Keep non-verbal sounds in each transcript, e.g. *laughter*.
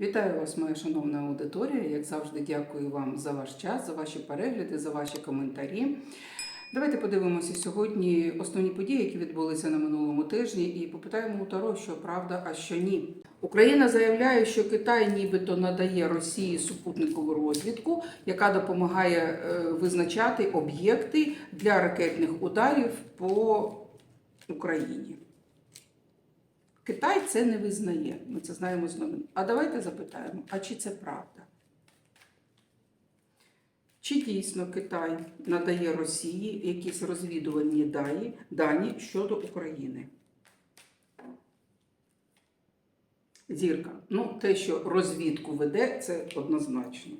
Вітаю вас, моя шановна аудиторія. Як завжди, дякую вам за ваш час, за ваші перегляди, за ваші коментарі. Давайте подивимося сьогодні основні події, які відбулися на минулому тижні, і попитаємо у Таро, що правда, а що ні. Україна заявляє, що Китай нібито надає Росії супутникову розвідку, яка допомагає е, визначати об'єкти для ракетних ударів по Україні. Китай це не визнає. Ми це знаємо з новин. А давайте запитаємо: а чи це правда? Чи дійсно Китай надає Росії якісь розвідувальні дані, дані щодо України? Зірка. Ну, те, що розвідку веде, це однозначно.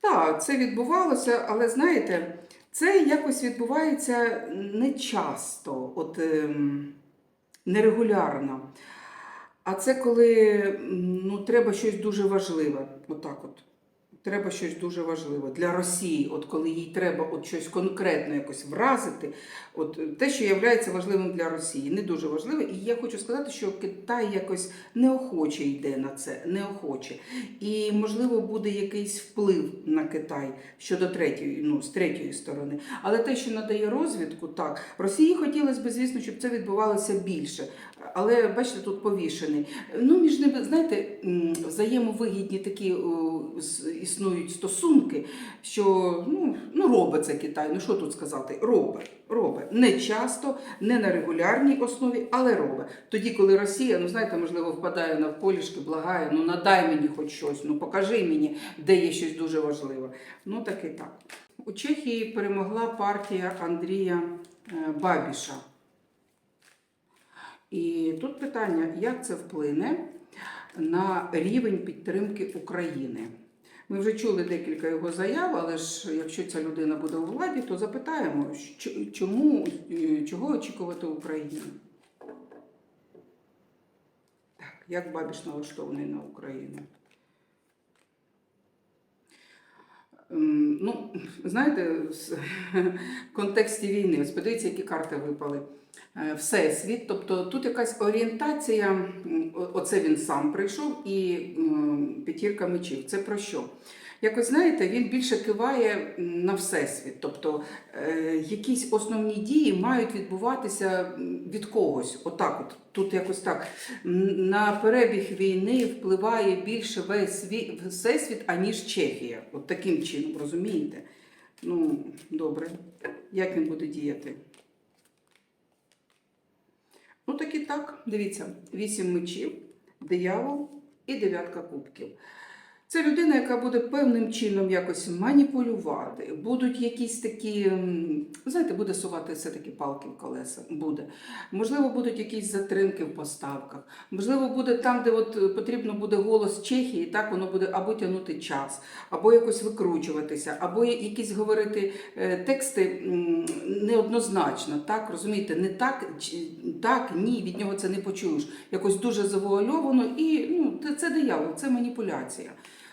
Так, це відбувалося, але знаєте, це якось відбувається не часто, от ем, нерегулярно. А це коли ну, треба щось дуже важливе. Отак от. Треба щось дуже важливе для Росії, от коли їй треба от щось конкретно якось вразити, от е, те, що є важливим для Росії, не дуже важливе. І я хочу сказати, що Китай якось неохоче йде на це, неохоче. І можливо буде якийсь вплив на Китай щодо третьої, ну з третьої сторони. Але те, що надає розвідку, так Росії хотілося б, звісно, щоб це відбувалося більше. Але бачите, тут повішений. Ну, між ними, знаєте, взаємовигідні такі існують стосунки, що ну, ну робить це Китай. Ну що тут сказати? Робить. Робить. Не часто, не на регулярній основі, але робить. Тоді, коли Росія, ну знаєте, можливо, впадає навколішки, благає, ну надай мені хоч щось, ну покажи мені, де є щось дуже важливе. Ну так і так. У Чехії перемогла партія Андрія е, Бабіша. І тут питання, як це вплине на рівень підтримки України. Ми вже чули декілька його заяв, але ж якщо ця людина буде у владі, то запитаємо, чому, е, чого очікувати Україні? Так, як Бабіш налаштований на Україну? Ем, Знаєте, в *laughs* контексті війни, ось подивіться, які карти випали. Е, Всесвіт, тобто тут якась орієнтація, оце він сам прийшов, і п'ятірка мечів. Це про що? Якось знаєте, він більше киває на всесвіт. Тобто е, якісь основні дії мають відбуватися від когось. Отак, от тут якось так. На перебіг війни впливає більше весь світ, всесвіт, аніж Чехія. От таким чином, розумієте? Ну, добре. Як він буде діяти? Ну, так і так, дивіться, вісім мечів, диявол і дев'ятка кубків. Це людина, яка буде певним чином якось маніпулювати. Будуть якісь такі, знаєте, буде сувати все-таки палки в колеса. Буде. Можливо, будуть якісь затримки в поставках. Можливо, буде там, де от е, потрібно буде голос Чехії, так воно буде або тягнути час, або якось викручуватися, або якісь говорити е, тексти неоднозначно. Так, розумієте, не так, так, ні, від нього це не почуєш. Якось дуже завуальовано, і ну, це диявол, це маніпуляція.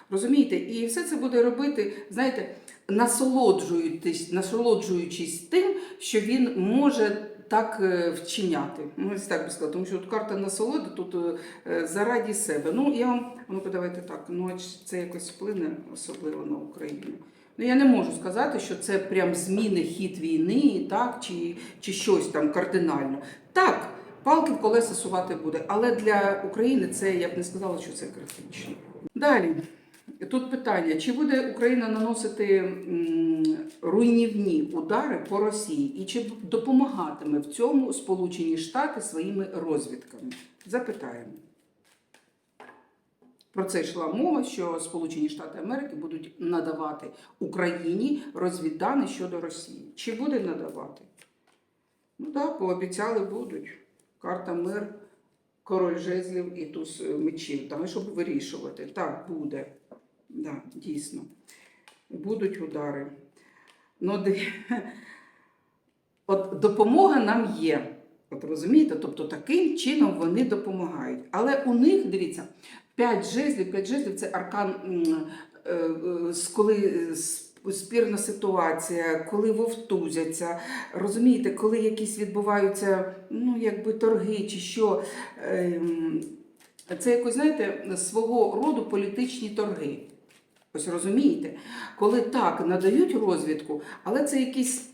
Розумієте, і все це буде робити, знаєте, насолоджуючись, насолоджуючись тим, що він може так е, вчиняти. Ну, ось так би сказати, тому що тут карта насолоди тут е, зараді себе. Ну, я вам, ну давайте так, ну це якось вплине особливо на Україну. Ну, я не можу сказати, що це прям зміни хід війни, так, чи, чи щось там кардинально. Так, палки в колеса сувати буде, але для України це я б не сказала, що це критично. Далі. Тут питання: чи буде Україна наносити руйнівні удари по Росії, і чи допомагатиме в цьому Сполучені Штати своїми розвідками? Запитаємо. Про це йшла мова, що Сполучені Штати Америки будуть надавати Україні розвіддані щодо Росії. Чи буде надавати? Ну так, пообіцяли будуть. Карта мир, король жезлів і туз мечів. Там, щоб вирішувати. Так, буде. Да, дійсно. Будуть удари. Ну. От допомога нам є. От розумієте? Тобто таким чином вони допомагають. Але у них, дивіться, 5 жезлів, 5 жезлів це аркан, е, е, коли спірна ситуація, коли вовтузяться. Розумієте, коли якісь відбуваються ну, якби торги чи що. ем, це якось, знаєте, свого роду політичні торги. Ось розумієте, коли так надають розвідку, але це якісь.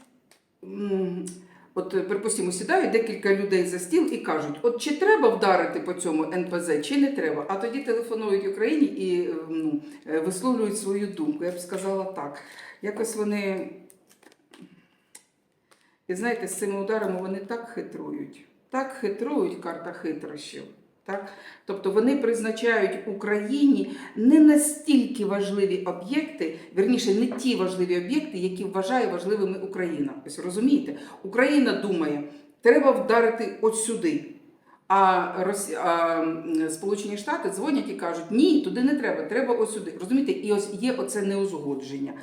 От, припустимо, сідають декілька людей за стіл і кажуть, от чи треба вдарити по цьому НПЗ, чи не треба. А тоді телефонують Україні і ну, е, висловлюють свою думку. Я б сказала так. Якось вони, і знаєте, з цими ударами вони так хитрують, так хитрують карта хитрощів. Так? Тобто вони призначають Україні не настільки важливі об'єкти, верніше, не ті важливі об'єкти, які вважає важливими Україна. Ось розумієте, Україна думає, треба вдарити от сюди. А, Росі... а Сполучені Штати дзвонять і кажуть, ні, туди не треба, треба ось сюди. Розумієте, і ось є оце неузгодження.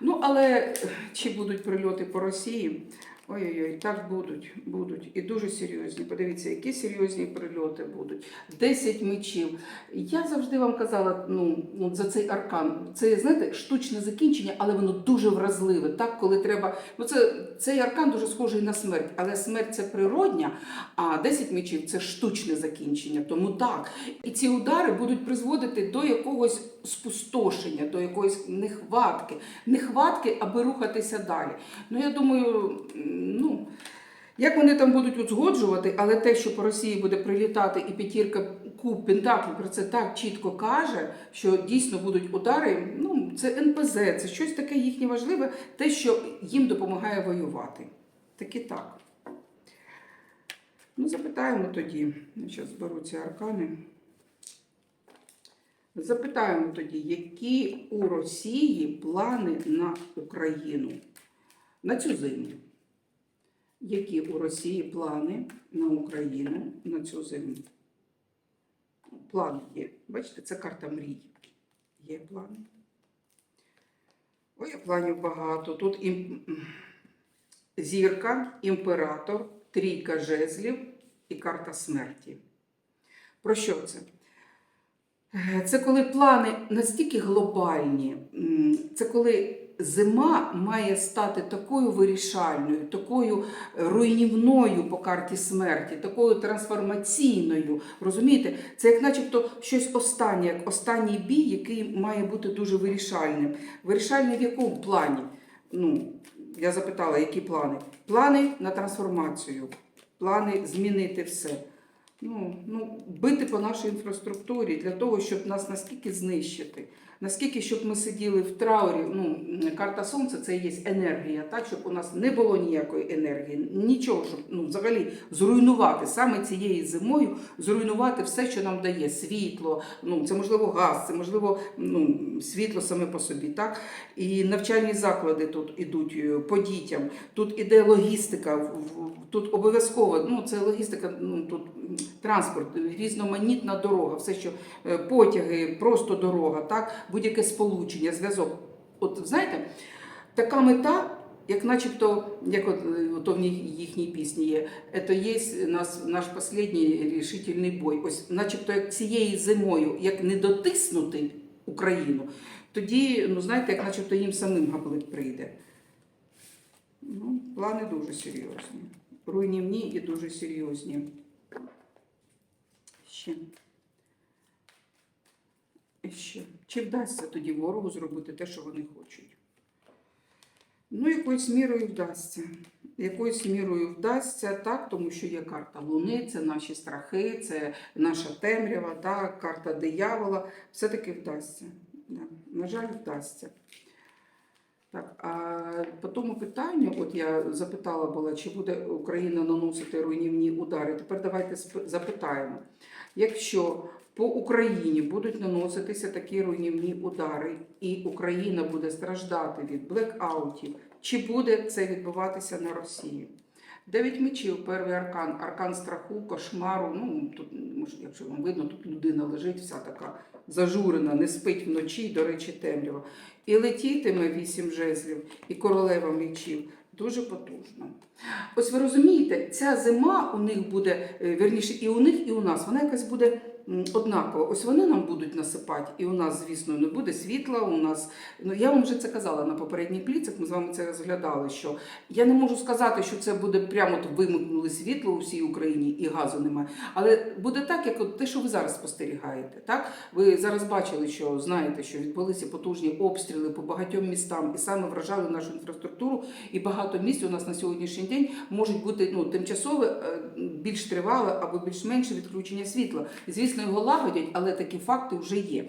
Ну, але чи будуть прильоти по Росії? Ой-ой-ой, так будуть, будуть. І дуже серйозні. Подивіться, які серйозні прильоти будуть. 10 мечів. Я завжди вам казала ну, за цей аркан. Це, знаєте, штучне закінчення, але воно дуже вразливе. Так, коли треба. Ну, це, цей аркан дуже схожий на смерть, але смерть це природня, а 10 мечів це штучне закінчення. Тому так. І ці удари будуть призводити до якогось спустошення, до якоїсь нехватки. Нехватки, аби рухатися далі. Ну, я думаю, ну. Як вони там будуть узгоджувати, але те, що по Росії буде прилітати і п'ятірка куб Пентаклів про це так чітко каже, що дійсно будуть удари. Ну, це НПЗ, це щось таке їхнє важливе, те, що їм допомагає воювати. Таки так. Ну, запитаємо тоді. Зараз зберу аркани. Запитаємо тоді, які у Росії плани на Україну на цю зиму. Які у Росії плани на Україну на цю зиму? Плани є. Бачите, це карта мрій. Є плани. Ой, планів багато. Тут ім... зірка, імператор, трійка жезлів і карта смерті. Про що це? Е, Це коли плани настільки глобальні, це коли зима має стати такою вирішальною, такою руйнівною по карті смерті, такою трансформаційною. Розумієте, це як начебто щось останнє, як останній бій, який має бути дуже вирішальним. Вирішальний в якому плані? Ну, я запитала, які плани? Плани на трансформацію, плани змінити все. Ну, ну, бити по нашій інфраструктурі для того, щоб нас наскільки знищити, наскільки щоб ми сиділи в траурі. Ну, карта сонця це є енергія, так, щоб у нас не було ніякої енергії, нічого, щоб ну, взагалі зруйнувати саме цією зимою, зруйнувати все, що нам дає світло. Ну, це можливо газ, це можливо ну, світло саме по собі. Так? І навчальні заклади тут ідуть е, по дітям. Тут іде логістика, в- тут обов'язково, ну це логістика, ну тут транспорт, різноманітна дорога, все, що е, потяги, просто дорога, так, будь-яке сполучення, зв'язок. От знаєте, така мета. Як начебто, як от, е, ото в їхній пісні є, це є нас, наш останній рішительний бой. Ось, начебто, як цією зимою, як не дотиснути Україну, тоді, ну знаєте, як начебто їм самим габлик прийде. Ну, плани дуже серйозні. Руйнівні і дуже серйозні. Ще. Ще. Чи вдасться тоді ворогу зробити те, що вони хочуть? Ну, якоюсь мірою вдасться. Якоюсь мірою вдасться, так, тому що є карта Луни, це наші страхи, це наша темрява, так, карта диявола. Все-таки вдасться. Да. На жаль, вдасться. Так, а по тому питанню, от я запитала була, чи буде Україна наносити руйнівні удари. Тепер давайте запитаємо. Якщо по Україні будуть наноситися такі руйнівні удари, і Україна буде страждати від блекаутів, чи буде це відбуватися на Росії? Дев'ять мечів, перший аркан, аркан страху, кошмару. Ну тут, може, якщо вам видно, тут людина лежить, вся така зажурена, не спить вночі, до речі, темрява. І летітиме вісім жезлів, і королева мечів. Дуже потужно. Ось ви розумієте, ця зима у них буде, верніше вірніше, і у них, і у нас, вона якась буде однаково. Ось вони нам будуть насипати, і у нас, звісно, не буде світла. У нас ну я вам вже це казала на попередніх пліцях. Ми з вами це розглядали. Що я не можу сказати, що це буде прямо от вимкнули світло у всій Україні і газу немає. Але буде так, як от те, що ви зараз спостерігаєте. Так ви зараз бачили, що знаєте, що відбулися потужні обстріли по багатьом містам і саме вражали нашу інфраструктуру. І багато місць у нас на сьогоднішній день можуть бути ну тимчасове, е, більш тривале або більш менше відключення світла. Звісно, його лагодять, але такі факти вже є.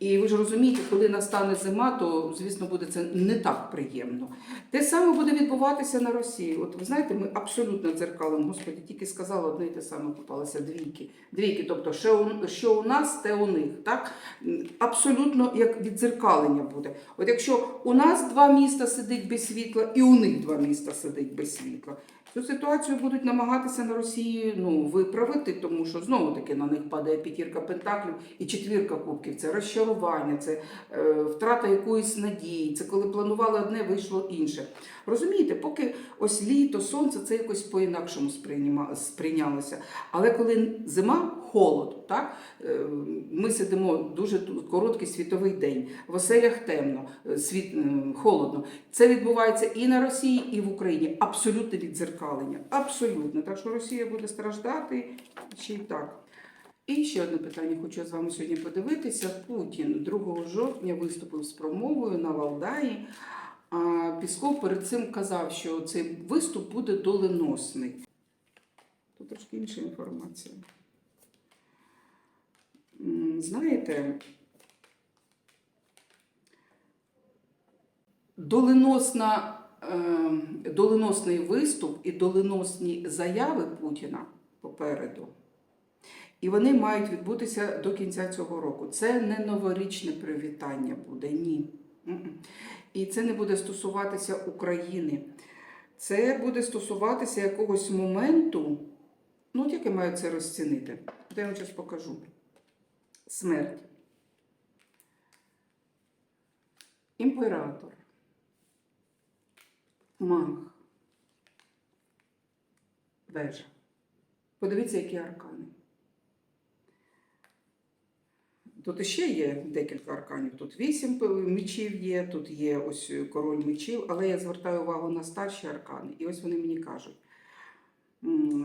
І ви ж розумієте, коли настане зима, то звісно буде це не так приємно. Те саме буде відбуватися на Росії. От ви знаєте, ми абсолютно дзеркалом, господі, тільки сказала одне і те саме попалося двійки. Двійки, тобто, що у нас, те у них. Так? Абсолютно як віддзеркалення буде. От якщо у нас два міста сидить без світла, і у них два міста сидить без світла. Цю ситуацію будуть намагатися на Росії ну, виправити, тому що знову таки на них падає п'ятірка пентаклів і четвірка кубків. Це розчарування, це е, втрата якоїсь надії. Це коли планували одне, вийшло інше. Розумієте, поки ось літо, сонце це якось по-інакшому сприйнялося. Але коли зима, холод, так е, ми сидимо дуже короткий світовий день, в оселях темно, світ е, холодно. Це відбувається і на Росії, і в Україні. Абсолютне віддзеркалення. Абсолютно. Так що Росія буде страждати ще й так. І ще одне питання хочу з вами сьогодні подивитися. Путін 2 жовтня виступив з промовою на Валдаї. А Пісков перед цим казав, що цей виступ буде доленосний. Тут трошки інша інформація. Знаєте, доленосна, доленосний виступ і доленосні заяви Путіна попереду. І вони мають відбутися до кінця цього року. Це не новорічне привітання буде, ні. І це не буде стосуватися України. Це буде стосуватися якогось моменту, ну, от як я маю це розцінити. От я вам зараз покажу. Смерть. Імператор. Маг. Вежа. Подивіться, які аркани. Тут іще є декілька арканів. Тут вісім мечів є, тут є ось король мечів, але я звертаю увагу на старші аркани. І ось вони мені кажуть.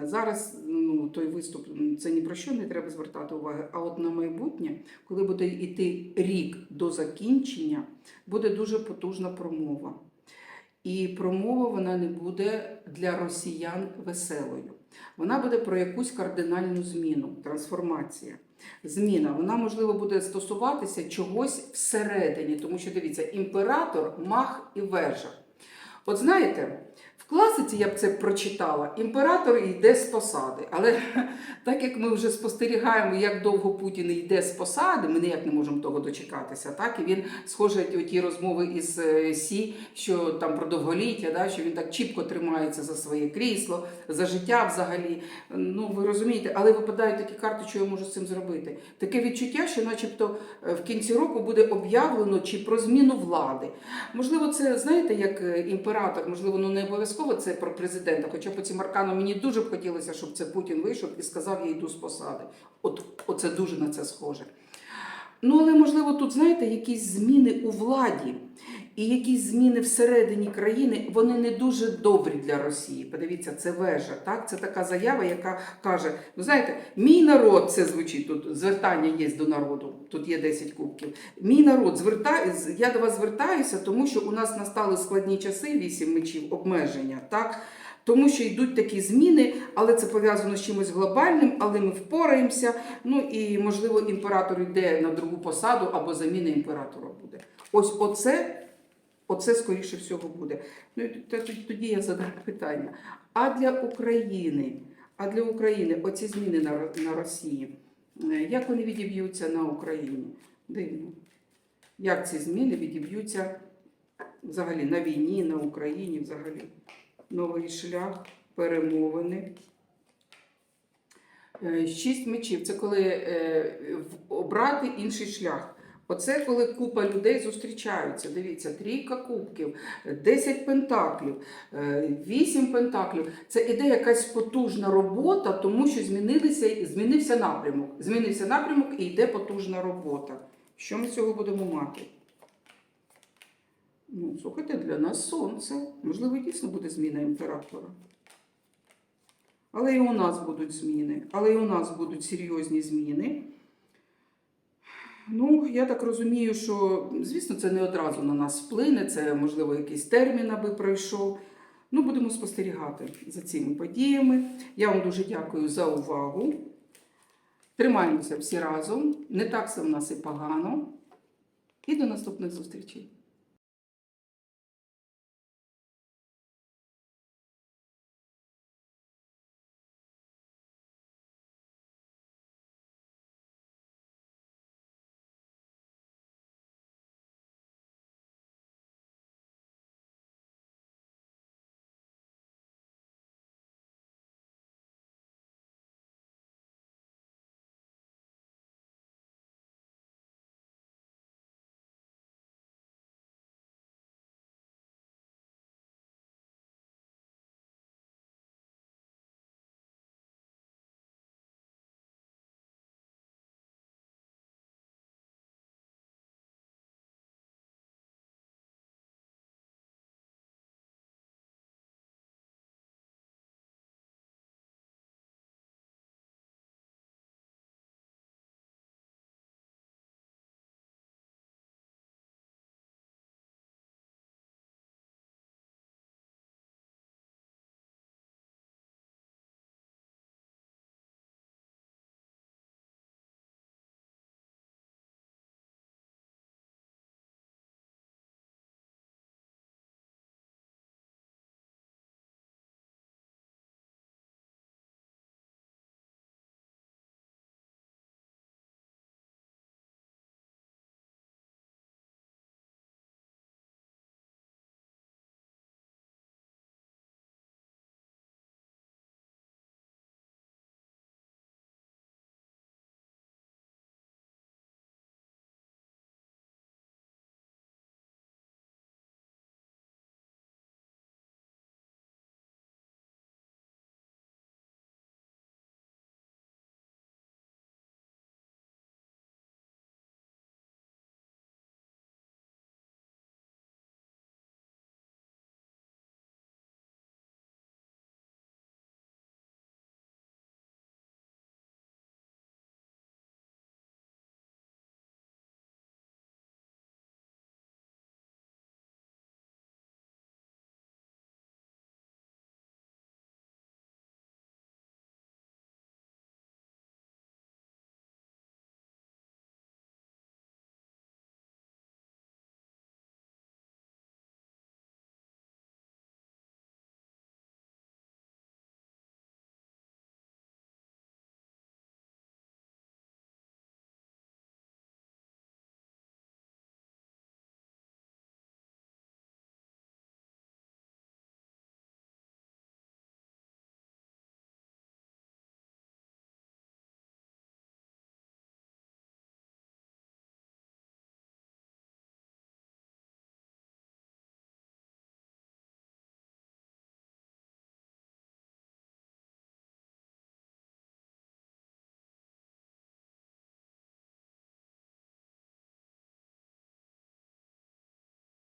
Зараз ну, той виступ це ні про що не треба звертати уваги. А от на майбутнє, коли буде йти рік до закінчення, буде дуже потужна промова. І промова вона не буде для росіян веселою. Вона буде про якусь кардинальну зміну, трансформація. Зміна, вона можливо буде стосуватися чогось всередині, тому що дивіться, імператор, мах і вежа. От знаєте, класиці я б це прочитала, імператор йде з посади. Але *laughs* так як ми вже спостерігаємо, як довго Путін йде з посади, ми ніяк не можемо того дочекатися. Так? І він схоже ті розмови із е, Сі, що там про довголіття, да? що він так чіпко тримається за своє крісло, за життя взагалі. Ну ви розумієте, але випадають такі карти, що я можу з цим зробити. Таке відчуття, що, начебто, е, в кінці року буде об'явлено чи про зміну влади. Можливо, це знаєте, як е, імператор, можливо, ну не обов'язково це про президента. Хоча по цим арканам мені дуже б хотілося, щоб це Путін вийшов і сказав, я йду з посади. От оце дуже на це схоже. Ну, але можливо, тут знаєте, якісь зміни у владі і якісь зміни всередині країни, вони не дуже добрі для Росії. Подивіться, це вежа. Так, це така заява, яка каже: ну знаєте, мій народ це звучить тут. Звертання є до народу. Тут є 10 кубків. Мій народ звертає, я до вас звертаюся, тому що у нас настали складні часи, вісім мечів, обмеження. Так. Тому що йдуть такі зміни, але це пов'язано з чимось глобальним, але ми впораємося. Ну і можливо імператор йде на другу посаду або заміна імператора буде. Ось оце, оце скоріше всього буде. Ну тоді я задам питання: а для України, а для України оці зміни на, на Росії, е, як вони відіб'ються на Україні? Дивно. Як ці зміни відіб'ються взагалі на війні, на Україні взагалі? новий шлях, перемовини. Е, Шість мечів це коли е, обрати інший шлях. Оце коли купа людей зустрічаються. Дивіться, трійка кубків, 10 пентаклів, 8 пентаклів. Це іде якась потужна робота, тому що змінилися, змінився напрямок. Змінився напрямок і йде потужна робота. Що ми з цього будемо мати? Ну, слухайте, для нас сонце. Можливо, дійсно буде зміна імператора. Але і у нас будуть зміни. Але і у нас будуть серйозні зміни. Ну, я так розумію, що, звісно, це не одразу на нас вплине, це, можливо, якийсь термін аби пройшов. Ну, будемо спостерігати за цими подіями. Я вам дуже дякую за увагу. Тримаємося всі разом. Не так все в нас і погано. І до наступних зустрічей.